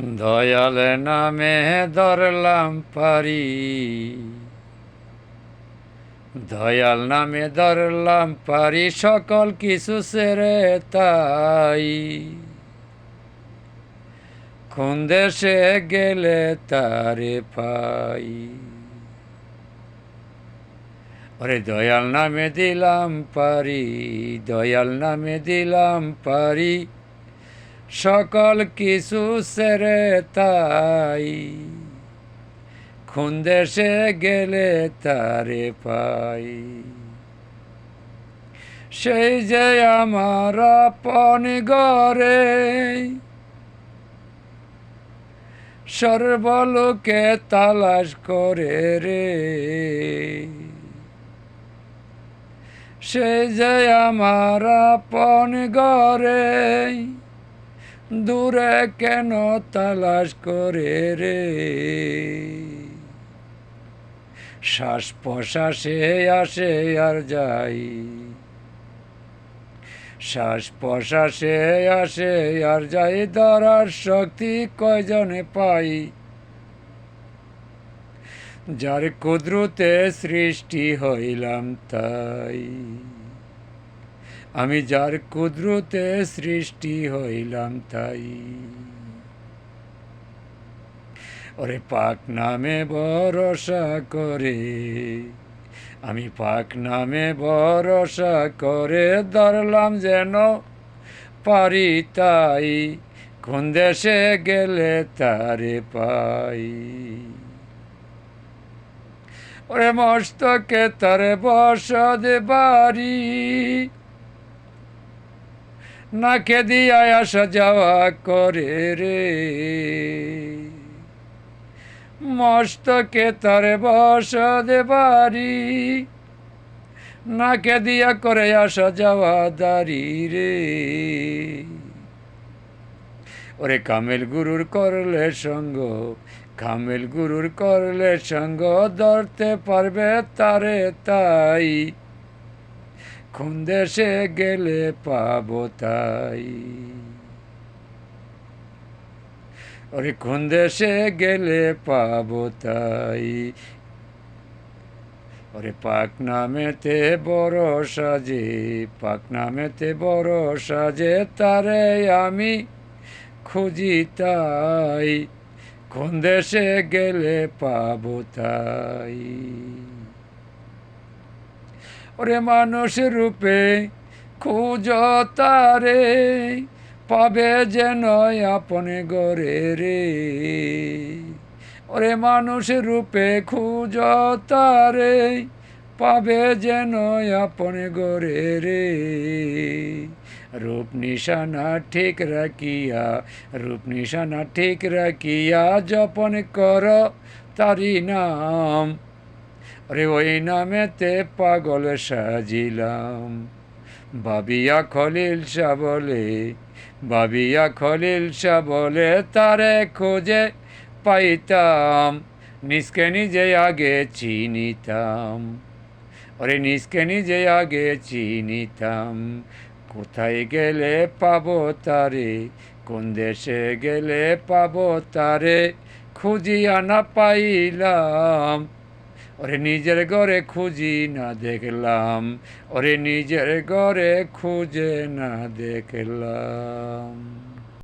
দয়াল নামে ধরলাম পারি। দয়াল নামে ধরলাম পারি, সকল কিছু সেরে তাই। কোন দেশে গেলে তারে পাই? ওরে দয়াল নামে দিলাম পারি, দয়াল নামে দিলাম পারি। সকল কিছু সেরে তাই। খুন দেশে গেলে তারে পাই। সেই যে আমার আপন গরে সর্বলোকে তালাশ করে রে। সেই যে আমার আপন গরে দূরে কেন তালাশ করে রে? শ্বাস প্রশ্বাসে আসে আর যাই। শ্বাস প্রশ্বাসে আসে আর যাই, ধরার শক্তি কয়জনে পাই? যার কুদরতে সৃষ্টি হইলাম তাই। আমি যার কুদরতে সৃষ্টি হইলাম তাই। ওরে পাক নামে ভরসা করে, আমি পাক নামে ভরসা করে ধরলাম যেন পারি তাই, কোন দেশে গেলে তারে পাই। ওরে মস্তকে তারে বসদ বাড়ি নাকে দিয়া আসা যাওয়া করে রে। মস্তকে তারে বসদ বাড়ি, নাকে দিয়া করে আসা যাওয়া দাঁড়ি রে। ওরে কামেল গুরুর করলে সঙ্গ, কামেল গুরুর করলে সঙ্গ, ধরতে পারবে তারে তাই। কোন দেশে গেলে পাব তাই। ওরে কোন দেশে গেলে পাব তাই। ওরে পাক নামেতে বড় সাজে, পাক নামেতে বড় সাজে, তারে আমি খুঁজি তাই। কোন দেশে গেলে পাব তাই। ওরে মানুষ রূপে, খুঁজ তারে, পাবে যেন আপনে গরে রে। ওরে মানুষ রূপে, খুঁজ তারে, পাবে যেন আপনে গরে রে। রূপ নিশানা ঠিক রাখিয়া, রূপ নিশানা ঠিক রাখিয়া জপন কর, তারি নাম রে ওই নামেতে পাগল সাজিলাম। বাবিয়া খলিল শাহ বলে, বাবিয়া খলিল শাহ বলে, তারে খোঁজে পাইতাম, নিজকে নিজে আগে চিনিতাম। ওরে, নিজকে নিজে আগে চিনিতাম, কোথায় গেলে পাবো তারে, কোন দেশে গেলে পাবো তারে, খুঁজিয়া না পাইলাম। ওরে নিজের ঘরে খুঁজি না দেখলাম ওরে নিজের ঘরে খুঁজে না দেখলাম।